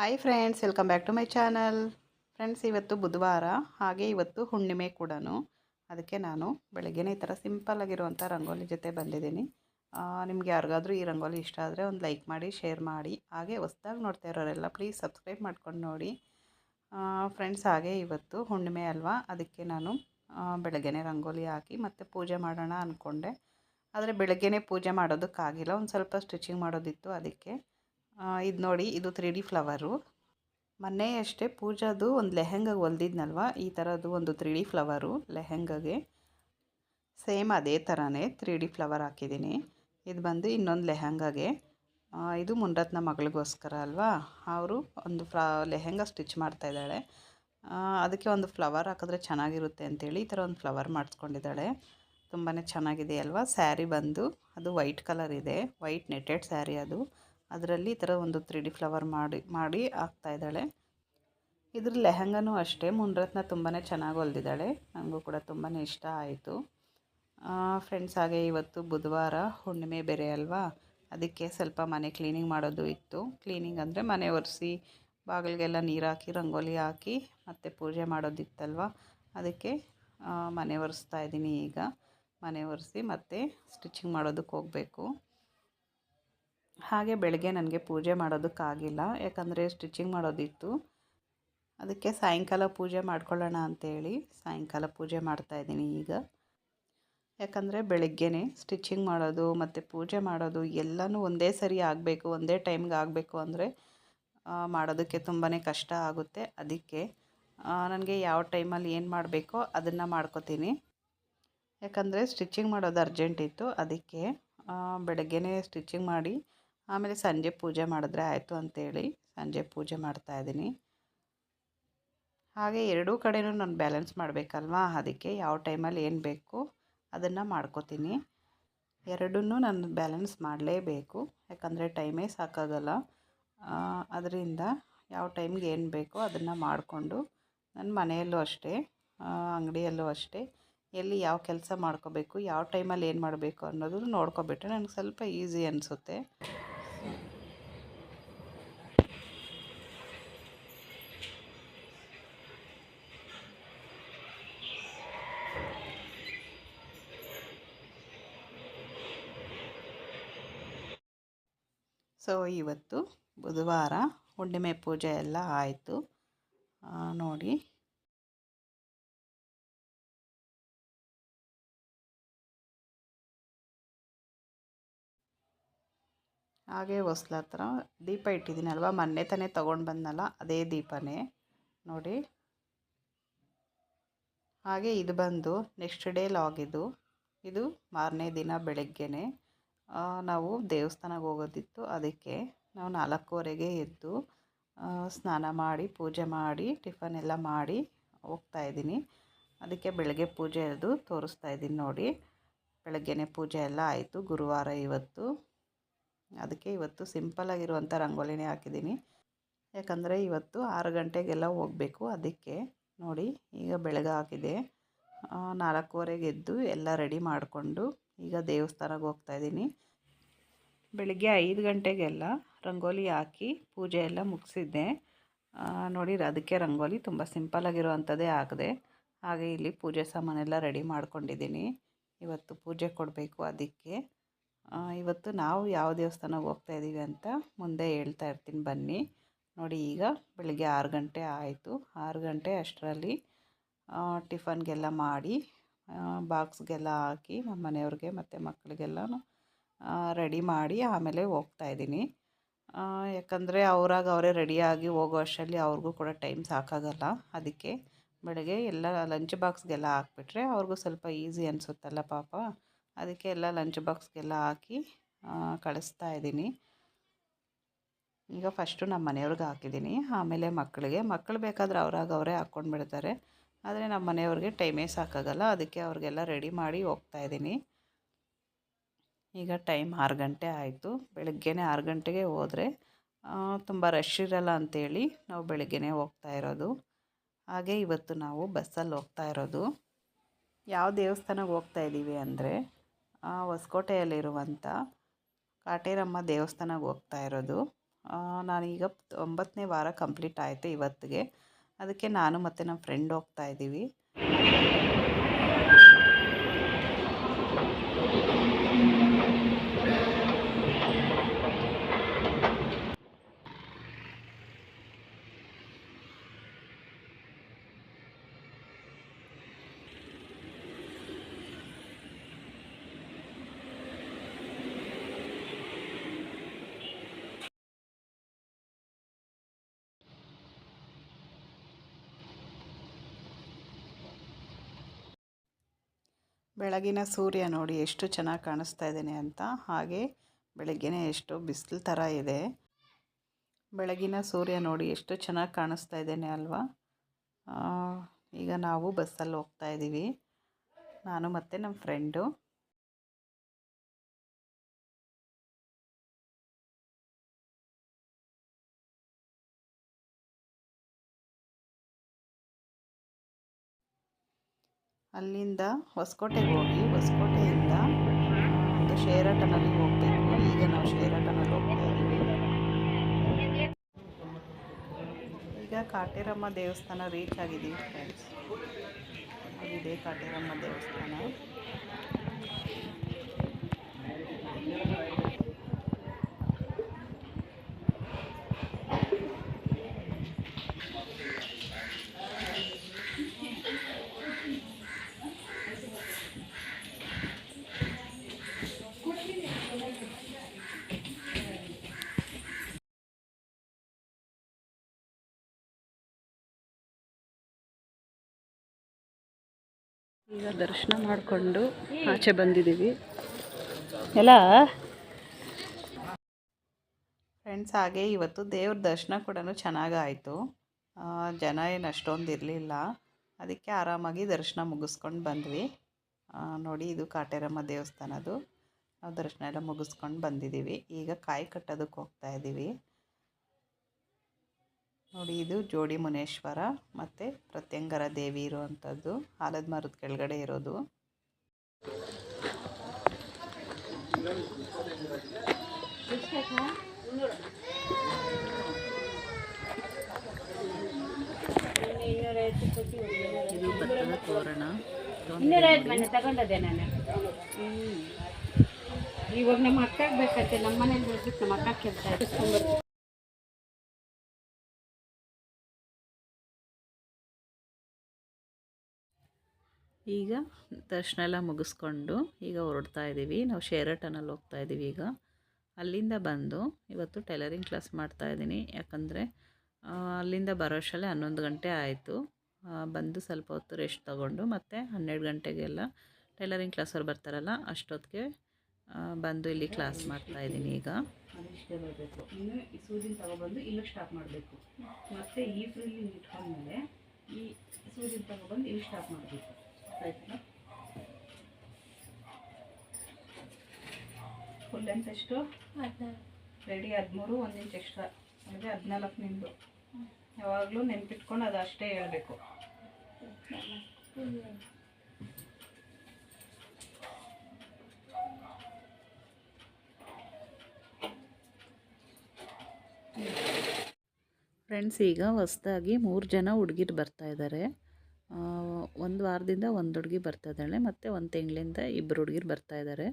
Hi friends welcome back to my channel friends ಇವತ್ತು ಬುಧವಾರ, ಹಾಗೆ ಇವತ್ತು ಹುಣ್ಣಿಮೆ ಕೂಡ ಅದಕ್ಕೆ ನಾನು ಬೆಳಗ್ಗೆನೇ ಈ ಥರ ಸಿಂಪಲ್ಲಾಗಿರುವಂಥ ರಂಗೋಲಿ ಜೊತೆ ಬಂದಿದ್ದೀನಿ. ನಿಮ್ಗೆ ಯಾರಿಗಾದರೂ ಈ ರಂಗೋಲಿ ಇಷ್ಟ ಆದರೆ ಒಂದು ಲೈಕ್ ಮಾಡಿ ಶೇರ್ ಮಾಡಿ. ಹಾಗೆ ಹೊಸ್ದಾಗಿ ನೋಡ್ತಾ ಇರೋರೆಲ್ಲ ಪ್ಲೀಸ್ ಸಬ್ಸ್ಕ್ರೈಬ್ ಮಾಡ್ಕೊಂಡು ನೋಡಿ. ಫ್ರೆಂಡ್ಸ್ ಹಾಗೆ ಇವತ್ತು ಹುಣ್ಣಿಮೆ ಅಲ್ವಾ? ಅದಕ್ಕೆ ನಾನು ಬೆಳಗ್ಗೆನೇ ರಂಗೋಲಿ ಹಾಕಿ ಮತ್ತು ಪೂಜೆ ಮಾಡೋಣ ಅಂದ್ಕೊಂಡೆ ಆದರೆ ಬೆಳಗ್ಗೆನೇ ಪೂಜೆ ಮಾಡೋದಕ್ಕಾಗಿಲ್ಲ. ಒಂದು ಸ್ವಲ್ಪ ಸ್ಟಿಚಿಂಗ್ ಮಾಡೋದಿತ್ತು ಅದಕ್ಕೆ. ಇದು ನೋಡಿ, ಇದು ತ್ರೀ ಡಿ ಫ್ಲವರು ಮೊನ್ನೆ ಅಷ್ಟೇ ಪೂಜಾದು ಒಂದು ಲೆಹೆಂಗಾಗೆ ಹೊಲ್ದಿದ್ನಲ್ವ? ಈ ಥರದ್ದು ಒಂದು ತ್ರೀ ಡಿ ಫ್ಲವರು ಲೆಹೆಂಗಾಗೆ. ಸೇಮ್ ಅದೇ ಥರನೇ ತ್ರೀ ಡಿ ಫ್ಲವರ್ ಹಾಕಿದ್ದೀನಿ. ಇದು ಬಂದು ಇನ್ನೊಂದು ಲೆಹೆಂಗಾಗೆ. ಇದು ಮುನ್ರತ್ನ ಮಗಳಿಗೋಸ್ಕರ ಅಲ್ವಾ? ಅವರು ಒಂದು ಫ್ಲಾ, ಲೆಹೆಂಗಾ ಸ್ಟಿಚ್ ಮಾಡ್ತಾ ಇದ್ದಾಳೆ. ಅದಕ್ಕೆ ಒಂದು ಫ್ಲವರ್ ಹಾಕಿದ್ರೆ ಚೆನ್ನಾಗಿರುತ್ತೆ ಅಂತೇಳಿ ಈ ಥರ ಒಂದು ಫ್ಲವರ್ ಮಾಡಿಸ್ಕೊಂಡಿದ್ದಾಳೆ. ತುಂಬಾ ಚೆನ್ನಾಗಿದೆ ಅಲ್ವಾ? ಸ್ಯಾರಿ ಬಂದು, ಅದು ವೈಟ್ ಕಲರ್ ಇದೆ. ವೈಟ್ ನೆಟೆಡ್ ಸ್ಯಾರಿ ಅದು. ಅದರಲ್ಲಿ ಈ ಥರ ಒಂದು ತ್ರೀ ಡಿ ಫ್ಲವರ್ ಮಾಡಿ ಮಾಡಿ ಇದ್ದಾಳೆ. ಇದ್ರ ಲೆಹಂಗನೂ ಅಷ್ಟೇ, ಮುನ್ರತ್ನ ತುಂಬಾ ಚೆನ್ನಾಗಿ ಹೊಲ್ದಿದ್ದಾಳೆ ನನಗೂ ಕೂಡ ತುಂಬಾ ಇಷ್ಟ ಆಯಿತು. ಫ್ರೆಂಡ್ಸ್ ಹಾಗೆ ಇವತ್ತು ಬುಧವಾರ ಹುಣ್ಣಿಮೆ ಬೇರೆ ಅಲ್ವಾ, ಅದಕ್ಕೆ ಸ್ವಲ್ಪ ಮನೆ ಕ್ಲೀನಿಂಗ್ ಮಾಡೋದು ಇತ್ತು. ಕ್ಲೀನಿಂಗ್ ಅಂದರೆ ಮನೆ ಒರೆಸಿ, ಬಾಗಿಲಿಗೆಲ್ಲ ನೀರು ಹಾಕಿ, ರಂಗೋಲಿ ಹಾಕಿ, ಮತ್ತು ಪೂಜೆ ಮಾಡೋದಿತ್ತಲ್ವ, ಅದಕ್ಕೆ ಮನೆ ಒರೆಸ್ತಾ ಇದ್ದೀನಿ ಈಗ. ಮನೆ ಒರೆಸಿ ಮತ್ತು ಸ್ಟಿಚಿಂಗ್ ಮಾಡೋದಕ್ಕೆ ಹೋಗಬೇಕು. ಹಾಗೆ ಬೆಳಗ್ಗೆ ನನಗೆ ಪೂಜೆ ಮಾಡೋದಕ್ಕಾಗಿಲ್ಲ, ಯಾಕಂದರೆ ಸ್ಟಿಚಿಂಗ್ ಮಾಡೋದಿತ್ತು. ಅದಕ್ಕೆ ಸಾಯಂಕಾಲ ಪೂಜೆ ಮಾಡ್ಕೊಳ್ಳೋಣ ಅಂತೇಳಿ ಸಾಯಂಕಾಲ ಪೂಜೆ ಮಾಡ್ತಾಯಿದ್ದೀನಿ ಈಗ. ಯಾಕಂದರೆ ಬೆಳಗ್ಗೆನೇ ಸ್ಟಿಚಿಂಗ್ ಮಾಡೋದು ಮತ್ತು ಪೂಜೆ ಮಾಡೋದು ಎಲ್ಲನೂ ಒಂದೇ ಸರಿ ಆಗಬೇಕು, ಒಂದೇ ಟೈಮ್ಗೆ ಆಗಬೇಕು ಅಂದರೆ ಮಾಡೋದಕ್ಕೆ ತುಂಬಾ ಕಷ್ಟ ಆಗುತ್ತೆ. ಅದಕ್ಕೆ ನನಗೆ ಯಾವ ಟೈಮಲ್ಲಿ ಏನು ಮಾಡಬೇಕೋ ಅದನ್ನು ಮಾಡ್ಕೋತೀನಿ. ಯಾಕಂದರೆ ಸ್ಟಿಚಿಂಗ್ ಮಾಡೋದು ಅರ್ಜೆಂಟ್ ಇತ್ತು. ಅದಕ್ಕೆ ಬೆಳಗ್ಗೆನೇ ಸ್ಟಿಚಿಂಗ್ ಮಾಡಿ ಆಮೇಲೆ ಸಂಜೆ ಪೂಜೆ ಮಾಡಿದ್ರೆ ಆಯಿತು ಅಂಥೇಳಿ ಸಂಜೆ ಪೂಜೆ ಮಾಡ್ತಾಯಿದ್ದೀನಿ ಹಾಗೆ ಎರಡೂ ಕಡೆಯೂ ನಾನು ಬ್ಯಾಲೆನ್ಸ್ ಮಾಡಬೇಕಲ್ವಾ? ಅದಕ್ಕೆ ಯಾವ ಟೈಮಲ್ಲಿ ಏನು ಬೇಕು ಅದನ್ನು ಮಾಡ್ಕೋತೀನಿ. ಎರಡೂ ನಾನು ಬ್ಯಾಲೆನ್ಸ್ ಮಾಡಲೇಬೇಕು. ಯಾಕಂದರೆ ಟೈಮೇ ಸಾಕಾಗಲ್ಲ. ಅದರಿಂದ ಯಾವ ಟೈಮ್ಗೆ ಏನು ಬೇಕೋ ಅದನ್ನು ಮಾಡಿಕೊಂಡು ನನ್ನ ಮನೆಯಲ್ಲೂ ಅಷ್ಟೇ ಅಂಗಡಿಯಲ್ಲೂ ಅಷ್ಟೇ, ಎಲ್ಲಿ ಯಾವ ಕೆಲಸ ಮಾಡ್ಕೋಬೇಕು, ಯಾವ ಟೈಮಲ್ಲಿ ಏನು ಮಾಡಬೇಕು ಅನ್ನೋದನ್ನು ನೋಡ್ಕೊಬಿಟ್ರೆ ನನಗೆ ಸ್ವಲ್ಪ ಈಸಿ ಅನಿಸುತ್ತೆ. ಸೊ, ಇವತ್ತು ಬುಧವಾರ ಹುಣ್ಣಿಮೆ ಪೂಜೆ ಎಲ್ಲ ಆಯಿತು. ನೋಡಿ. ಹಾಗೆ ಹೊಸ್ಲ ಹತ್ರ ದೀಪ ಇಟ್ಟಿದ್ದೀನಲ್ವ? ಮೊನ್ನೆ ತಾನೇ ತೊಗೊಂಡು ಬಂದನಲ್ಲ, ಅದೇ ದೀಪನೇ. ನೋಡಿ. ಹಾಗೆ ಇದು ಬಂದು ನೆಕ್ಸ್ಟ್ ಡೇ ಲಾಗ್ ಇದು ಇದು ಮಾರನೇ ದಿನ ಬೆಳಗ್ಗೆನೆ. ನಾವು ದೇವಸ್ಥಾನಕ್ಕೆ ಹೋಗೋದಿತ್ತು. ಅದಕ್ಕೆ ನಾವು ನಾಲ್ಕೂವರೆಗೆ ಎದ್ದು ಸ್ನಾನ ಮಾಡಿ, ಪೂಜೆ ಮಾಡಿ, ಟಿಫನ್ ಎಲ್ಲ ಮಾಡಿ ಹೋಗ್ತಾ ಇದ್ದೀನಿ. ಅದಕ್ಕೆ ಬೆಳಗ್ಗೆ ಪೂಜೆ ಅದು ತೋರಿಸ್ತಾ ಇದ್ದೀನಿ ನೋಡಿ. ಬೆಳಗ್ಗೆನೆ ಪೂಜೆ ಎಲ್ಲ ಆಯಿತು, ಗುರುವಾರ ಇವತ್ತು. ಅದಕ್ಕೆ ಇವತ್ತು ಸಿಂಪಲ್ಲಾಗಿರುವಂಥ ರಂಗೋಲಿನೇ ಹಾಕಿದ್ದೀನಿ. ಯಾಕಂದರೆ ಇವತ್ತು ಆರು ಗಂಟೆಗೆಲ್ಲ ಹೋಗಬೇಕು. ಅದಕ್ಕೆ ನೋಡಿ, ಈಗ ಬೆಳಗ್ಗೆ ನಾಲ್ಕೂವರೆಗೆ ಎದ್ದು ಎಲ್ಲ ರೆಡಿ ಮಾಡಿಕೊಂಡು ಈಗ ದೇವಸ್ಥಾನಕ್ಕೆ ಹೋಗ್ತಾಯಿದ್ದೀನಿ ಬೆಳಿಗ್ಗೆ ಐದು ಗಂಟೆಗೆಲ್ಲ ರಂಗೋಲಿ ಹಾಕಿ ಪೂಜೆ ಎಲ್ಲ ಮುಗಿಸಿದ್ದೆ. ನೋಡಿ ಅದಕ್ಕೆ ರಂಗೋಲಿ ತುಂಬ ಸಿಂಪಲಾಗಿರುವಂಥದ್ದೇ ಹಾಕಿದೆ ಹಾಗೆ ಇಲ್ಲಿ ಪೂಜೆ ಸಾಮಾನೆಲ್ಲ ರೆಡಿ ಮಾಡ್ಕೊಂಡಿದ್ದೀನಿ. ಇವತ್ತು ಪೂಜೆ ಕೊಡಬೇಕು ಅದಕ್ಕೆ. ಇವತ್ತು ನಾವು ಯಾವ ದೇವಸ್ಥಾನಕ್ಕೆ ಹೋಗ್ತಾ ಇದ್ದೀವಿ ಅಂತ ಮುಂದೆ ಹೇಳ್ತಾ ಇರ್ತೀನಿ ಬನ್ನಿ. ನೋಡಿ, ಈಗ ಬೆಳಿಗ್ಗೆ ಆರು ಗಂಟೆ ಆಯಿತು. ಆರು ಗಂಟೆ ಅಷ್ಟರಲ್ಲಿ ಟಿಫನ್ಗೆಲ್ಲ ಮಾಡಿ ಬಾಕ್ಸ್ಗೆಲ್ಲ ಹಾಕಿ, ನಮ್ಮ ಮನೆಯವ್ರಿಗೆ ಮತ್ತು ಮಕ್ಕಳಿಗೆಲ್ಲ ರೆಡಿ ಮಾಡಿ ಆಮೇಲೆ ಹೋಗ್ತಾ ಇದ್ದೀನಿ. ಯಾಕಂದರೆ ಅವರಾಗ ಅವರೇ ರೆಡಿಯಾಗಿ ಹೋಗೋ ಅಷ್ಟರಲ್ಲಿ ಅವ್ರಿಗೂ ಕೂಡ ಟೈಮ್ ಸಾಕಾಗಲ್ಲ. ಅದಕ್ಕೆ ಬೆಳಗ್ಗೆ ಎಲ್ಲ ಲಂಚ್ ಬಾಕ್ಸ್ಗೆಲ್ಲ ಹಾಕ್ಬಿಟ್ರೆ ಅವ್ರಿಗೂ ಸ್ವಲ್ಪ ಈಸಿ ಅನಿಸುತ್ತಲ್ಲ ಪಾಪ. ಅದಕ್ಕೆ ಎಲ್ಲ ಲಂಚ್ ಬಾಕ್ಸ್ಗೆಲ್ಲ ಹಾಕಿ ಕಳಿಸ್ತಾ ಇದ್ದೀನಿ. ಈಗ ಫಸ್ಟು ನಮ್ಮ ಮನೆಯವ್ರಿಗೆ ಹಾಕಿದ್ದೀನಿ. ಆಮೇಲೆ ಮಕ್ಕಳಿಗೆ ಮಕ್ಕಳು ಬೇಕಾದ್ರೆ ಅವ್ರಾಗ ಅವರೇ ಹಾಕ್ಕೊಂಡು ಬಿಡ್ತಾರೆ ಆದರೆ ನಮ್ಮ ಮನೆಯವ್ರಿಗೆ ಟೈಮೇ ಸಾಕಾಗಲ್ಲ. ಅದಕ್ಕೆ ಅವ್ರಿಗೆಲ್ಲ ರೆಡಿ ಮಾಡಿ ಹೋಗ್ತಾ ಇದ್ದೀನಿ. ಈಗ ಟೈಮ್ ಆರು ಗಂಟೆ ಆಯಿತು. ಬೆಳಗ್ಗೆನೇ ಆರು ಗಂಟೆಗೆ ಹೋದರೆ ತುಂಬ ರಶ್ ಇರಲ್ಲ ಅಂಥೇಳಿ ನಾವು ಬೆಳಗ್ಗೆನೇ ಹೋಗ್ತಾ ಇರೋದು. ಹಾಗೆ ಇವತ್ತು ನಾವು ಬಸ್ಸಲ್ಲಿ ಹೋಗ್ತಾ ಇರೋದು. ಯಾವ ದೇವಸ್ಥಾನಕ್ಕೆ ಹೋಗ್ತಾ ಇದ್ದೀವಿ ಅಂದರೆ ಹೊಸಕೋಟೆಯಲ್ಲಿರುವಂಥ ಕಾಟೇರಮ್ಮ ದೇವಸ್ಥಾನಕ್ಕೆ ಹೋಗ್ತಾ ಇರೋದು. ನಾನೀಗ ಒಂಬತ್ತನೇ ವಾರ ಕಂಪ್ಲೀಟ್ ಆಯಿತು ಇವತ್ತಿಗೆ. ಅದಕ್ಕೆ ನಾನು ಮತ್ತು ನಮ್ಮ ಫ್ರೆಂಡ್ ಹೋಗ್ತಾ ಇದ್ದೀವಿ. ಬೆಳಗಿನ ಸೂರ್ಯ ನೋಡಿ ಎಷ್ಟು ಚೆನ್ನಾಗಿ ಕಾಣಿಸ್ತಾ ಇದ್ದೇನೆ ಅಂತ, ಹಾಗೆ ಬೆಳಗ್ಗೆನೇ ಎಷ್ಟು ಬಿಸಿಲು ಥರ ಇದೆ. ಬೆಳಗಿನ ಸೂರ್ಯ ನೋಡಿ ಎಷ್ಟು ಚೆನ್ನಾಗಿ ಕಾಣಿಸ್ತಾ ಇದ್ದೇನೆ ಅಲ್ವಾ? ಈಗ ನಾವು ಬಸ್ಸಲ್ಲಿ ಹೋಗ್ತಾ ಇದ್ದೀವಿ ನಾನು ಮತ್ತು ನಮ್ಮ ಫ್ರೆಂಡು ಅಲ್ಲಿಂದ ಹೊಸಕೋಟೆಗೆ ಹೋಗಿ ಹೊಸಕೋಟೆಯಿಂದ ಒಂದು ಶೇರಟನಲ್ಲಿ ಹೋಗಬೇಕು. ಈಗ ನಾವು ಶೇರಟನಲ್ಲಿ ಹೋಗ್ತಾ ಇದ್ದೀವಿ. ಈಗ ಕಾಟೇರಮ್ಮ ದೇವಸ್ಥಾನ ರೀಚ್ ಆಗಿದ್ದೀವಿ ಫ್ರೆಂಡ್ಸ್ ಅಲ್ಲಿದೆ ಕಾಟೇರಮ್ಮ ದೇವಸ್ಥಾನ. ಈಗ ದರ್ಶನ ಮಾಡಿಕೊಂಡು ಆಚೆ ಬಂದಿದ್ದೀವಿ. ಎಲ್ಲ? ಫ್ರೆಂಡ್ಸ್, ಹಾಗೆ ಇವತ್ತು ದೇವ್ರ ದರ್ಶನ ಕೂಡ ಚೆನ್ನಾಗಾಯಿತು. ಜನ ಏನು ಅಷ್ಟೊಂದು ಇರಲಿಲ್ಲ. ಅದಕ್ಕೆ ಆರಾಮಾಗಿ ದರ್ಶನ ಮುಗಿಸ್ಕೊಂಡು ಬಂದ್ವಿ. ನೋಡಿ ಇದು ಕಾಟೇರಮ್ಮ ದೇವಸ್ಥಾನದು ನಾವು ದರ್ಶನ ಎಲ್ಲ ಮುಗಿಸ್ಕೊಂಡು ಬಂದಿದ್ದೀವಿ. ಈಗ ಕಾಯಿ ಕಟ್ಟೋದಕ್ಕೆ ಹೋಗ್ತಾ ಇದ್ದೀವಿ. ನೋಡಿ, ಇದು ಜೋಡಿ ಮುನೇಶ್ವರ ಮತ್ತು ಪ್ರತ್ಯಂಗರ ದೇವಿ ಇರುವಂಥದ್ದು ಆಲದ ಮರದ ಕೆಳಗಡೆ ಇರೋದು. ಇವಾಗ ನಮ್ಮ ಅಕ್ಕಗೆ ಬೇಕತ್ತೆ ನಮ್ಮ ಮನೇಲಿ ನಮ್ಮ ಅಕ್ಕ ಕೆಲಸ ಈಗ ದರ್ಶನ ಎಲ್ಲ ಮುಗಿಸ್ಕೊಂಡು ಈಗ ಹೊರಡ್ತಾ ಇದ್ದೀವಿ ನಾವು ಶೇರಟನಲ್ಲಿ ಹೋಗ್ತಾ ಇದ್ದೀವಿ ಈಗ. ಅಲ್ಲಿಂದ ಬಂದು ಇವತ್ತು ಟೈಲರಿಂಗ್ ಕ್ಲಾಸ್ ಮಾಡ್ತಾ ಇದ್ದೀನಿ ಯಾಕಂದರೆ ಅಲ್ಲಿಂದ ಬರೋಷ್ಟಲ್ಲೇ ಹನ್ನೊಂದು ಗಂಟೆ ಆಯಿತು. ಬಂದು ಸ್ವಲ್ಪ ಹೊತ್ತು ರೆಸ್ಟ್ ತೊಗೊಂಡು ಮತ್ತು ಹನ್ನೆರಡು ಗಂಟೆಗೆಲ್ಲ ಟೈಲರಿಂಗ್ ಕ್ಲಾಸವ್ರು ಬರ್ತಾರಲ್ಲ, ಅಷ್ಟೊತ್ತಿಗೆ ಬಂದು ಇಲ್ಲಿ ಕ್ಲಾಸ್ ಮಾಡ್ತಾ ಇದ್ದೀನಿ ಈಗ. ಬರಬೇಕು ಇನ್ನು ಸೂಜಿನ ತಗೊಬಂದು ಸ್ಟಾಪ್ ಮಾಡಬೇಕು ಮತ್ತು ಈ ಫ್ರಿಲ್ಲಿ ಇಟ್ಕೊಂಡ್ಮೇಲೆ ಈ ಸೂಜಿನ ತಗೊಬಂದು ಇಲ್ಲಿ ಸ್ಟಾಪ್ ಮಾಡಬೇಕು. ಫುಲ್ ಲೆಂತ್ ಎಷ್ಟು? ರೆಡಿ ಹದಿಮೂರು ಒಂದು ಇಂಚ್ ಎಕ್ಸ್ಟ್ರಾ ಅಂದರೆ ಹದಿನಾಲ್ಕು ನಿಂದು ಯಾವಾಗಲೂ ನೆನ್ಪಿಟ್ಕೊಂಡು ಅದು ಅಷ್ಟೇ ಹೇಳಬೇಕು. ಫ್ರೆಂಡ್ಸ್ ಈಗ ಹೊಸ್ದಾಗಿ ಮೂರು ಜನ ಹುಡುಗಿರು ಬರ್ತಾ ಇದ್ದಾರೆ ಒಂದು ವಾರದಿಂದ ಒಂದು ಹುಡುಗಿ ಬರ್ತಾ ಇದ್ದಾಳೆ, ಮತ್ತು ಒಂದು ತಿಂಗಳಿಂದ ಇಬ್ಬರು ಹುಡುಗಿರು ಬರ್ತಾ ಇದ್ದಾರೆ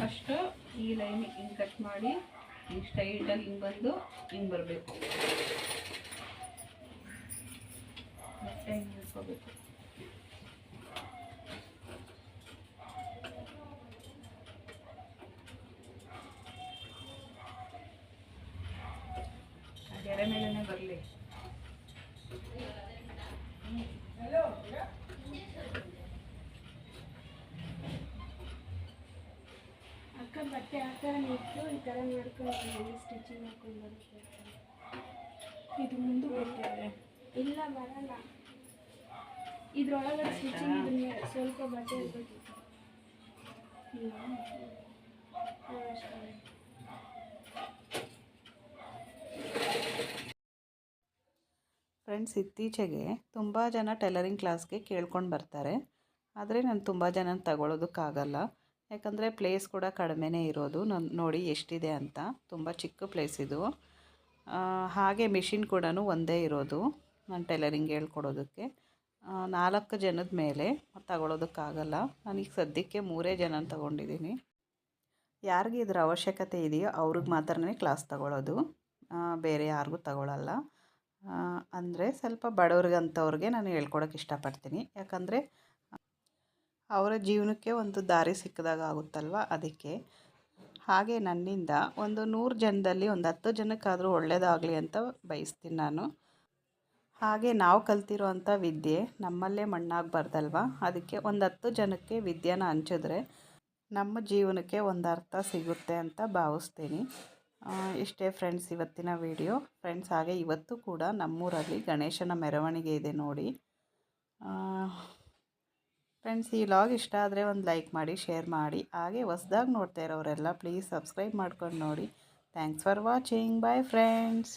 ಫಸ್ಟು ಈ ಲೈನ್ ಹಿಂಗೆ ಕಟ್ ಮಾಡಿ ಹಿಂಗೆ ಸ್ಟೈಟಲ್ಲಿ ಹಿಂಗೆ ಬಂದು ಹಿಂಗೆ ಬರಬೇಕು. ಮತ್ತೆ ಹಿಂಗೆ ಇಟ್ಕೋಬೇಕು ಗೆರೆ ಮೇಲೇ ಬರಲಿ. ಅಕ್ಕ ಬಟ್ಟೆ ಆ ಥರ ನಿಂತು ಈ ಥರ ಮಾಡ್ಕೊಂಡು ಸ್ಟಿಚಿಂಗ್ ಮಾಡ್ಕೊಂಡು ಬರುತ್ತೆ ಇದು ಮುಂದೆ ಬರ್ತದೆ. ಇಲ್ಲ ಬರಲ್ಲ. ಇದ್ರೊಳಗಡೆ ಸ್ಟಿಚಿಂಗ್ ಇದನ್ನ ಸ್ವಲ್ಪ ಬಟ್ಟೆ ಇರ್ಬೇಕಿತ್ತು ಅಷ್ಟೇ. ಫ್ರೆಂಡ್ಸ್, ಇತ್ತೀಚೆಗೆ ತುಂಬ ಜನ ಟೈಲರಿಂಗ್ ಕ್ಲಾಸ್ಗೆ ಕೇಳ್ಕೊಂಡು ಬರ್ತಾರೆ. ಆದರೆ ನಾನು ತುಂಬ ಜನ ತಗೊಳ್ಳೋದಕ್ಕಾಗಲ್ಲ ಯಾಕಂದರೆ ಪ್ಲೇಸ್ ಕೂಡ ಕಡಿಮೆನೇ ಇರೋದು. ನಾನು ನೋಡಿ ಎಷ್ಟಿದೆ ಅಂತ. ತುಂಬ ಚಿಕ್ಕ ಪ್ಲೇಸ್ ಇದು. ಹಾಗೆ ಮಿಷಿನ್ ಕೂಡ ಒಂದೇ ಇರೋದು ನಾನು ಟೈಲರಿಂಗ್ ಹೇಳ್ಕೊಡೋದಕ್ಕೆ. ನಾಲ್ಕು ಜನದ ಮೇಲೆ ತಗೊಳ್ಳೋದಕ್ಕಾಗಲ್ಲ ನನಗೆ ಸದ್ಯಕ್ಕೆ ಮೂರೇ ಜನ ತಗೊಂಡಿದ್ದೀನಿ ಯಾರಿಗೆ ಇದರ ಅವಶ್ಯಕತೆ ಇದೆಯೋ ಅವ್ರಿಗೆ ಮಾತ್ರನೇ ಕ್ಲಾಸ್ ತಗೊಳ್ಳೋದು ಬೇರೆ ಯಾರಿಗೂ ತಗೊಳ್ಳಲ್ಲ ಅಂದರೆ ಸ್ವಲ್ಪ ಬಡವ್ರಿಗಂಥವ್ರಿಗೆ ನಾನು ಹೇಳ್ಕೊಡೋಕೆ ಇಷ್ಟಪಡ್ತೀನಿ. ಯಾಕಂದರೆ ಅವರ ಜೀವನಕ್ಕೆ ಒಂದು ದಾರಿ ಸಿಕ್ಕಿದಾಗ ಆಗುತ್ತಲ್ವ? ಅದಕ್ಕೆ. ಹಾಗೆ ನನ್ನಿಂದ ಒಂದು ನೂರು ಜನದಲ್ಲಿ ಒಂದು ಹತ್ತು ಜನಕ್ಕಾದರೂ ಒಳ್ಳೆಯದಾಗಲಿ ಅಂತ ಬಯಸ್ತೀನಿ ನಾನು. ಹಾಗೆ ನಾವು ಕಲ್ತಿರೋವಂಥ ವಿದ್ಯೆ ನಮ್ಮಲ್ಲೇ ಮಣ್ಣಾಗಬಾರ್ದಲ್ವ? ಅದಕ್ಕೆ ಒಂದು ಹತ್ತು ಜನಕ್ಕೆ ವಿದ್ಯೆನ ಹಂಚಿದ್ರೆ ನಮ್ಮ ಜೀವನಕ್ಕೆ ಒಂದು ಅರ್ಥ ಸಿಗುತ್ತೆ ಅಂತ ಭಾವಿಸ್ತೀನಿ. ಇಷ್ಟೇ ಫ್ರೆಂಡ್ಸ್ ಇವತ್ತಿನ ವಿಡಿಯೋ ಫ್ರೆಂಡ್ಸ್ ಹಾಗೆ ಇವತ್ತು ಕೂಡ ನಮ್ಮೂರಲ್ಲಿ ಗಣೇಶನ ಮೆರವಣಿಗೆ ಇದೆ ನೋಡಿ. ಫ್ರೆಂಡ್ಸ್ ಈ ಲಾಗ್ ಇಷ್ಟ ಆದರೆ ಒಂದು ಲೈಕ್ ಮಾಡಿ ಶೇರ್ ಮಾಡಿ. ಹಾಗೆ ಹೊಸ್ದಾಗಿ ನೋಡ್ತಾ ಇರೋರೆಲ್ಲ ಪ್ಲೀಸ್ ಸಬ್ಸ್ಕ್ರೈಬ್ ಮಾಡ್ಕೊಂಡು ನೋಡಿ. Thanks for watching bye friends